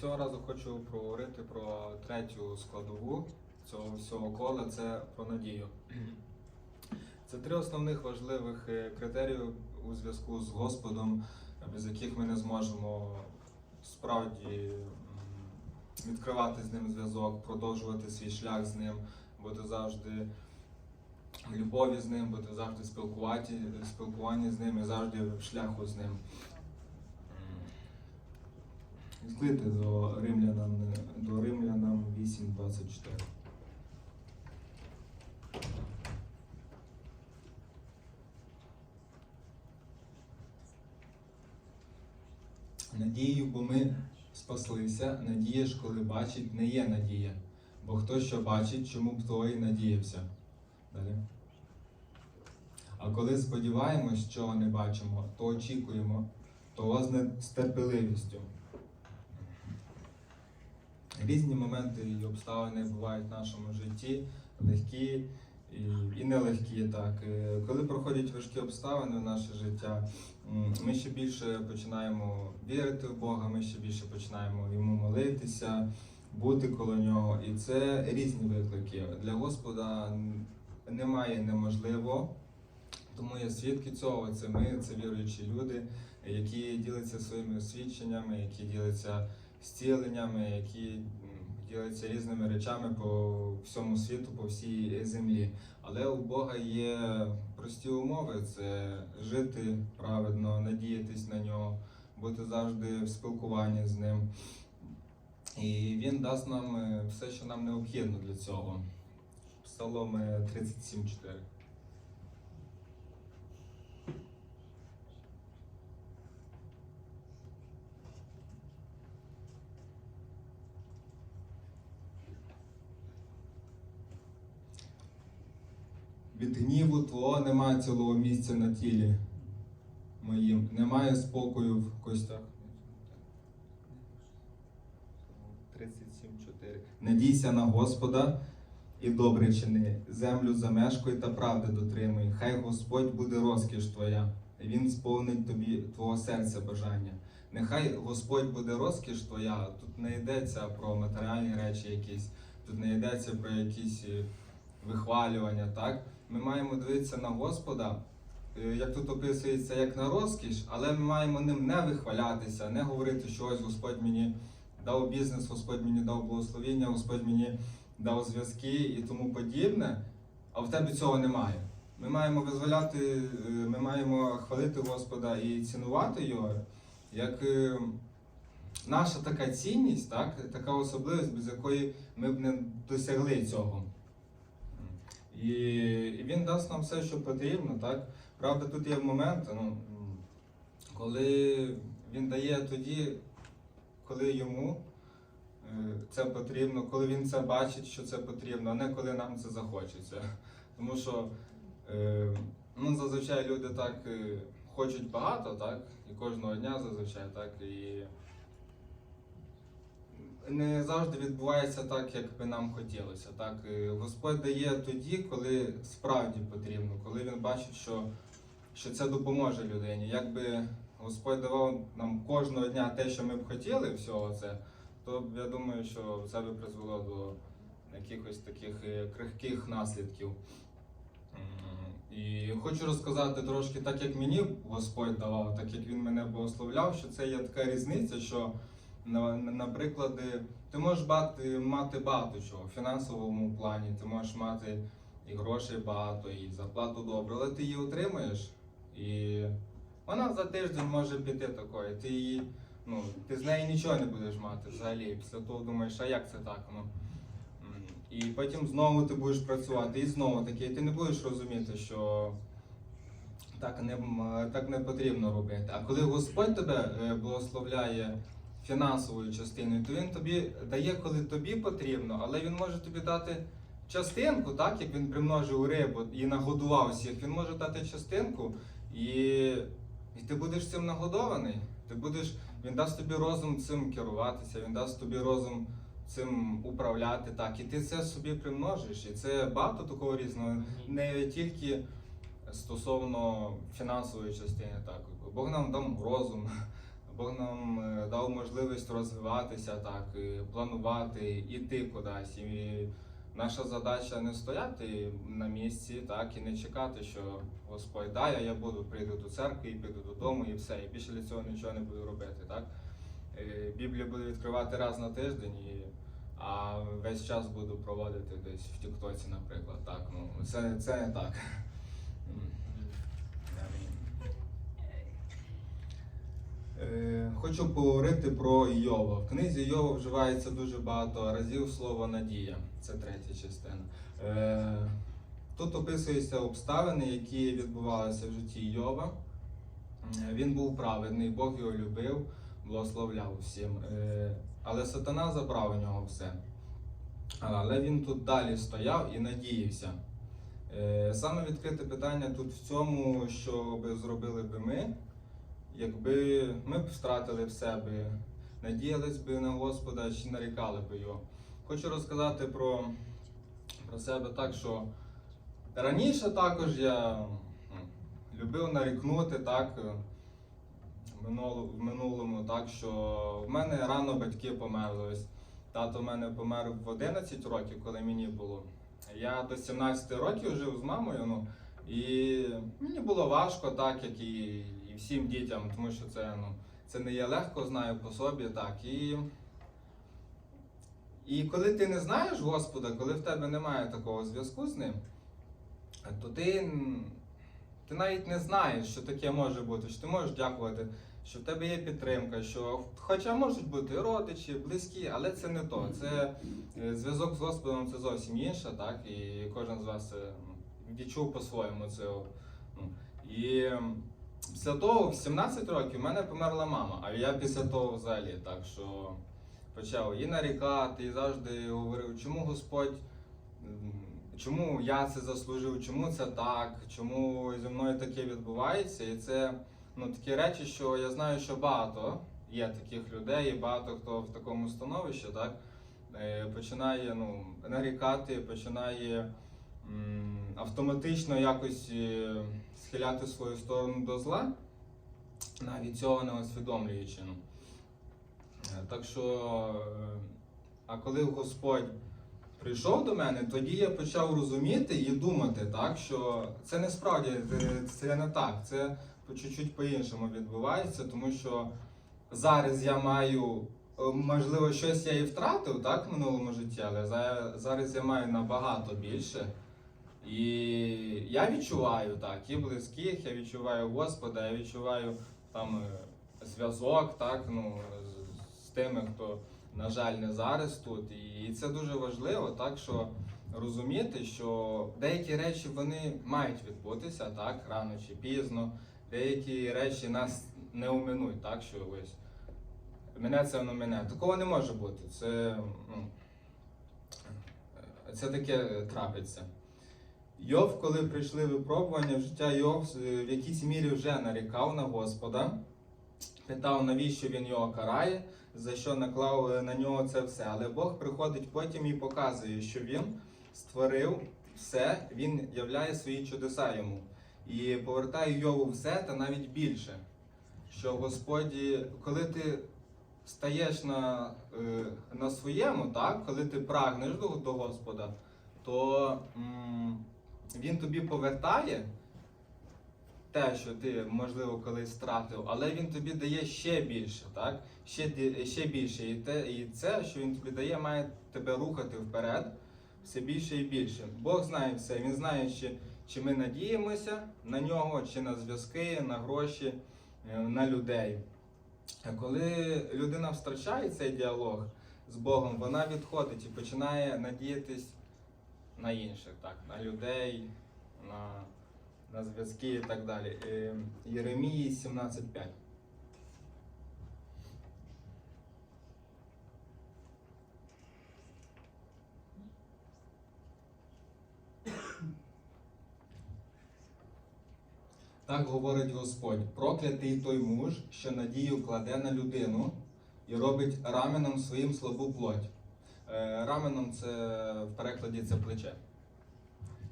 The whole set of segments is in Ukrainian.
Цього разу хочу проговорити про третю складову цього всього кола це про надію. Це три основних важливих е, критерії у зв'язку з Господом, без яких ми не зможемо справді відкривати з ним зв'язок, продовжувати свій шлях з ним, бути завжди в любові з ним, бути завжди в спілкуванні, спілкуванні з ним і завжди в шляху з ним. Відкрити до римлянам, до римлянам 8.24. Надією, бо ми спаслися, надія ж, коли бачить, не є надія. Бо хто що бачить, чому б той надіявся. Далі. А коли сподіваємось, чого не бачимо, то очікуємо того з не- з терпеливістю. Різні моменти і обставини бувають в нашому житті, легкі і, нелегкі. Так. Е, Коли проходять важкі обставини в наше життя, ми ще більше починаємо вірити в Бога, ми ще більше починаємо йому молитися, бути коло нього. І це різні виклики. Для Господа немає неможливо. Тому є свідки цього, це ми, це віруючі люди, які діляться своїми свідченнями, які діляться зціленнями, які діляться різними речами по всьому світу, по всій землі. Але у Бога є прості умови: це жити праведно, надіятись на нього, бути завжди в спілкуванні з ним. І він дасть нам е, все, що нам необхідно для цього. Псалом е, 37.4. Від гніву твого немає цілого місця на тілі моїм, немає спокою в костях. 37.4. Надійся на Господа і добре чини, землю замешкуй та правди дотримуй. Хай Господь буде розкіш твоя, і Він сповнить тобі твого серця бажання. Нехай Господь буде розкіш твоя. Тут не йдеться про матеріальні речі якісь, тут не йдеться про якісь е, вихвалювання, так? Ми маємо дивитися на Господа, е, як тут описується, як на розкіш, але ми маємо ним не вихвалятися, не говорити, що ось Господь мені дав бізнес, Господь мені дав благословіння, Господь мені дав зв'язки і тому подібне, а в тебе цього немає. Ми маємо визволяти, е, ми маємо хвалити Господа і цінувати його, як е, наша така цінність, так, така особливість, без якої ми б не досягли цього. І він дасть нам все, що потрібно, так? Правда, тут є моменти, ну, коли він дає тоді, коли йому е, це потрібно, коли він це бачить, що це потрібно, а не коли нам це захочеться. Тому що е, ну, зазвичай люди так е, хочуть багато, так? І кожного дня зазвичай так. І не завжди відбувається так, як би нам хотілося. Так? Господь дає тоді, коли справді потрібно, коли він бачить, що, що це допоможе людині. Якби Господь давав нам кожного дня те, що ми б хотіли, всього це, то я думаю, що це би призвело до якихось таких е, крихких наслідків. І хочу розказати трошки так, як мені Господь давав, так як він мене благословляв, що це є така різниця, що Наприклад, ти можеш мати, мати багато чого в фінансовому плані, ти можеш мати і грошей багато, і зарплату добру, але ти її отримуєш, і вона за тиждень може піти такою. Ти її, ну, ти з неї нічого не будеш мати взагалі. Після того думаєш, а як це так? Ну, і потім знову ти будеш працювати, і знову таке, ти не будеш розуміти, що так не, так не потрібно робити. А коли Господь тебе е, благословляє фінансовою частиною, то він тобі дає, коли тобі потрібно, але він може тобі дати частинку, так як він примножив рибу і нагодував всіх, він може дати частинку, і, і ти будеш цим нагодований. Ти будеш, він дасть тобі розум цим керуватися, він дасть тобі розум цим управляти, так, і ти це собі примножиш. І це багато такого різного, не тільки стосовно фінансової частини, так. Бог нам дав розум, Бог нам е, дав можливість розвиватися, так, планувати, іти кудись. І наша задача не стояти на місці, так, і не чекати, що Господь дай, я буду прийду до церкви і піду додому, і все. І більше для цього нічого не буду робити. Так? Е, Біблію буду відкривати раз на тиждень, і, а весь час буду проводити десь в Тіктоці, наприклад. Так, ну, це, це не так. М. Амінь. Е, Хочу поговорити про Йова. В книзі Йова вживається дуже багато разів слово надія. Це третя частина. Е, Тут описуються обставини, які відбувалися в житті Йова. Е, Він був праведний, Бог його любив, благословляв всім. Е, Але сатана забрав у нього все. Але він тут далі стояв і надіявся. Е, Саме відкрите питання тут в цьому, що би зробили би ми, якби ми б втратили в себе, надіялись би на Господа чи нарікали би його. Хочу розказати про, про себе так, що раніше також я любив нарікнути так, е, в минулому, так, що в мене рано батьки померли. Ось тато в мене помер в 11 років, коли мені було. Я до 17 років жив з мамою, ну, і мені було важко, так як і, і всім дітям, тому що це, ну, це не є легко, знаю по собі. так. І, і коли ти не знаєш Господа, коли в тебе немає такого зв'язку з ним, то ти, ти навіть не знаєш, що таке може бути, що ти можеш дякувати, що в тебе є підтримка, що хоча можуть бути родичі, близькі, але це не то. Це е, зв'язок з Господом це зовсім інше, так? І кожен з вас е, відчув по-своєму це. Ну, і після того, в 17 років, в мене померла мама, а я після того взагалі, так що почав і нарікати, і завжди говорив, чому Господь. Чому я це заслужив, чому це так, чому зі мною таке відбувається? І це ну, такі речі, що я знаю, що багато є таких людей, і багато хто в такому становищі, так, е, починає ну, нарікати, починає м, автоматично якось е, схиляти свою сторону до зла, навіть цього не усвідомлюючи. Ну. Е, Так що, е, а коли Господь прийшов до мене, тоді я почав розуміти і думати, так, що це не справді це не так, це по чуть-чуть по-іншому відбувається, тому що зараз я маю, можливо, щось я і втратив так, в минулому житті, але зараз я маю набагато більше. І я відчуваю так, і близьких, я відчуваю Господа, я відчуваю там е, зв'язок, так, ну, з, тими, хто, на жаль, не зараз тут. І це дуже важливо, так, що розуміти, що деякі речі вони мають відбутися, так, рано чи пізно. Деякі речі нас не оминуть, так, що ось мене це воно мене. Такого не може бути. Це, ну, це таке трапиться. Йов, коли прийшли випробування в життя, Йов е, в якійсь мірі вже нарікав на Господа, питав, навіщо він його карає, за що наклав е, на нього це все. Але Бог приходить потім і показує, що він створив все, він являє свої чудеса йому. І повертає Йову все та навіть більше. Що Господі, коли ти стаєш на, е, на своєму, так, коли ти прагнеш до, до Господа, то він тобі повертає те, що ти, можливо, колись втратив, але він тобі дає ще більше, так? Ще, ще більше. І, те, і це, що він тобі дає, має тебе рухати вперед все більше і більше. Бог знає все, він знає, чи, чи ми надіємося на нього, чи на зв'язки, на гроші, е, на людей. Коли людина втрачає цей діалог з Богом, вона відходить і починає надіятись на інших, так, на людей, на, на зв'язки і так далі. Е, Єремії 17.5. Так говорить Господь: проклятий той муж, що надію кладе на людину і робить раменом своїм слабу плоть. Е, Раменом це в перекладі це плече.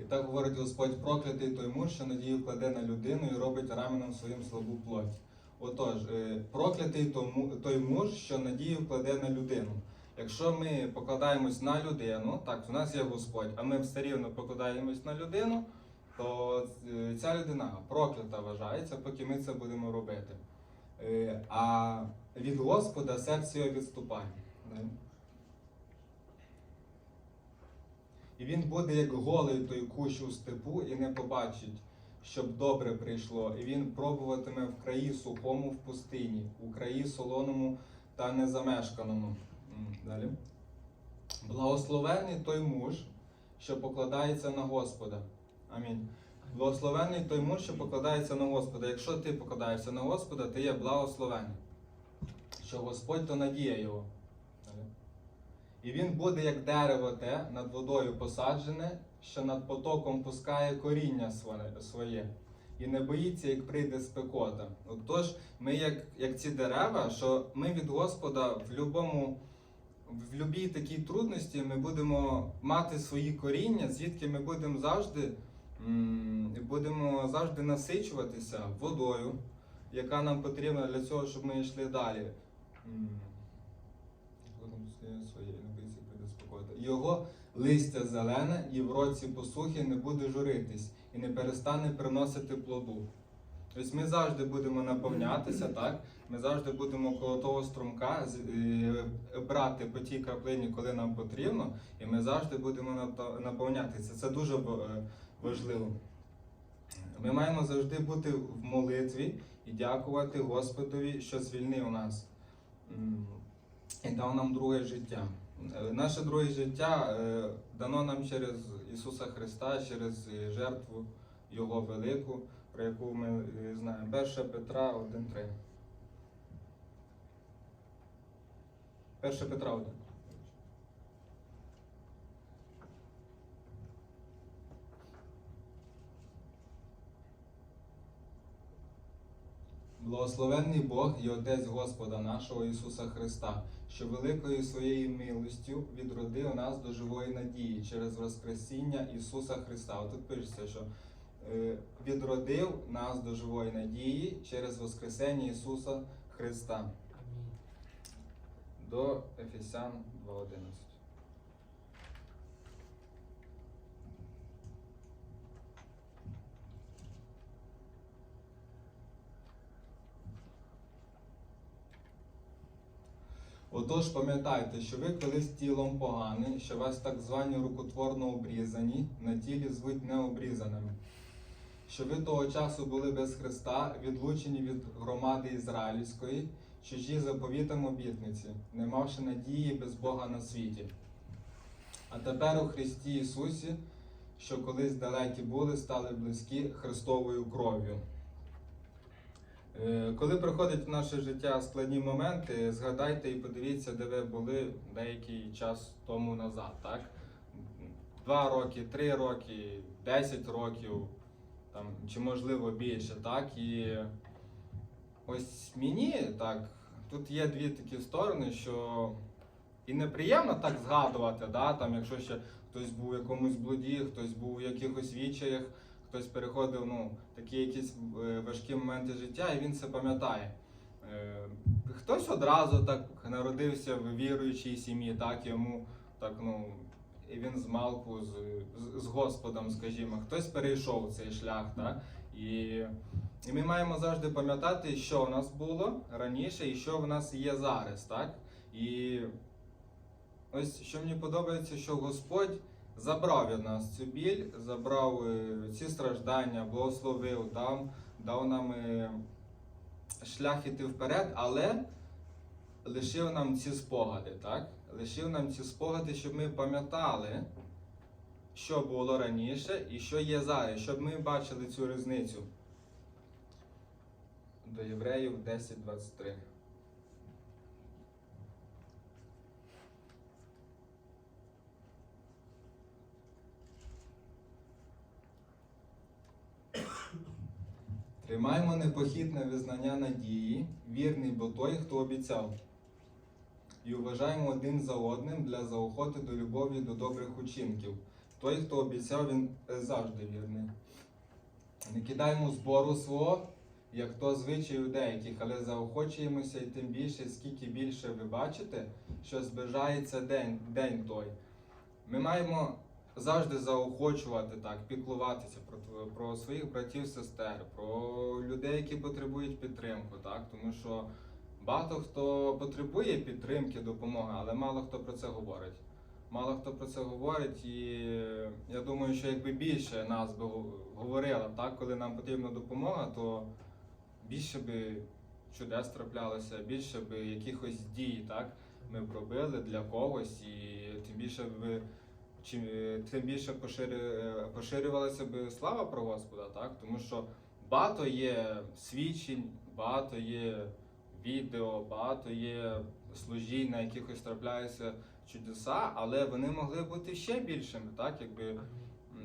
І так говорить Господь, проклятий той муж, що надію кладе на людину і робить раменом своїм слабу плоть. Отож, е, проклятий той муж, що надію кладе на людину. Якщо ми покладаємось на людину, так, у нас є Господь, а ми все рівно покладаємось на людину, то е, ця людина проклята вважається, поки ми це будемо робити. А від Господа серце відступає. Да? І він буде як голий той кущ у степу і не побачить, щоб добре прийшло. І він пробуватиме в краї сухому в пустині, у краї солоному та незамешканому. Далі. Благословений той муж, що покладається на Господа. Амінь. Благословений той муж, що покладається на Господа. Якщо ти покладаєшся на Господа, ти є благословений. Що Господь то надія його. Далі. І він буде як дерево те над водою посаджене, що над потоком пускає коріння своє-. І не боїться, як прийде спекота. Отож, ми як, як ці дерева, що ми від Господа в любому, в любій такій трудності ми будемо мати свої коріння, звідки ми будемо завжди, будемо завжди насичуватися водою, яка нам потрібна для цього, щоб ми йшли далі. М. Потім своє своє, не боїться спокота. Його листя зелене, і в році посухи не буде журитись, і не перестане приносити плоду. Тобто ми завжди будемо наповнятися, так? Ми завжди будемо коло того струмка е, брати по тій краплині, коли нам потрібно, і ми завжди будемо наповнятися. Це дуже е, важливо. Ми маємо завжди бути в молитві і дякувати Господові, що звільнив нас і дав нам друге життя. Е, Наше друге життя е, дано нам через Ісуса Христа, через е, жертву Його велику, про яку ми знаємо. 1 Петра 1.3. 1 Петра 1. Благословенний Бог і Отець Господа нашого Ісуса Христа, що великою своєю милостю відродив нас до живої надії через Воскресіння Ісуса Христа. Отут пишеться, що е, відродив нас до живої надії через Воскресення Ісуса Христа. До Ефесян 2.11. Отож, пам'ятайте, що ви колись тілом погані, що вас так звані рукотворно обрізані, на тілі звуть необрізаними. Що ви того часу були без Христа, відлучені від громади ізраїльської, чужі заповітам обітниці, не мавши надії без Бога на світі. А тепер у Христі Ісусі, що колись далекі були, стали близькі Христовою кров'ю. Е, Коли приходять в наше життя складні моменти, згадайте і подивіться, де ви були деякий час тому назад, так? Два роки, три роки, десять років, там, чи можливо більше, так? І ось мені так, тут є дві такі сторони, що і неприємно так згадувати, да? там, якщо ще хтось був у якомусь блуді, хтось був у якихось відчаях, хтось переходив ну, такі якісь е, важкі моменти життя, і він це пам'ятає. Е, Хтось одразу так народився в віруючій сім'ї, так йому так, ну, і він з малку з, з, Господом, скажімо, хтось перейшов цей шлях, так? І, і ми маємо завжди пам'ятати, що в нас було раніше і що в нас є зараз, так? І ось що мені подобається, що Господь забрав від нас цю біль, забрав е, ці страждання, благословив, дав, дав нам е, шлях іти вперед, але лишив нам ці спогади, так? Лишив нам ці спогади, щоб ми пам'ятали, що було раніше і що є зараз, щоб ми бачили цю різницю. До Євреїв 10.23. Тримаймо непохитне визнання надії, вірний бо той, хто обіцяв. І вважаємо один за одним для заохоти до любові до добрих учинків. Той, хто обіцяв, він завжди вірний. Не кидаймо збору свого, як то звичай у деяких, але заохочуємося і тим більше, скільки більше ви бачите, що зближається день, день той. Ми маємо завжди заохочувати так, піклуватися про, про своїх братів, сестер, про людей, які потребують підтримку, так? тому що багато хто потребує підтримки, допомоги, але мало хто про це говорить. Мало хто про це говорить, і я думаю, що якби більше нас би говорило, так, коли нам потрібна допомога, то більше би чудес траплялося, більше би якихось дій, так, ми б робили для когось, і тим більше би чим тим більше поширювалася би слава про Господа, так? Тому що багато є свідчень, багато є відео, багато є служінь, на якихось трапляються чудеса, але вони могли бути ще більшими, так? Якби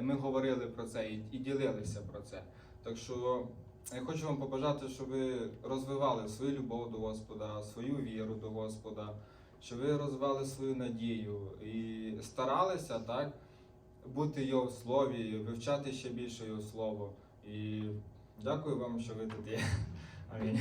ми говорили про це і ділилися про це. Так що я хочу вам побажати, щоб ви розвивали свою любов до Господа, свою віру до Господа, щоб ви розвивали свою надію і старалися так бути його в слові, вивчати ще більше його слово. І дякую вам, що ви тут є. Амінь.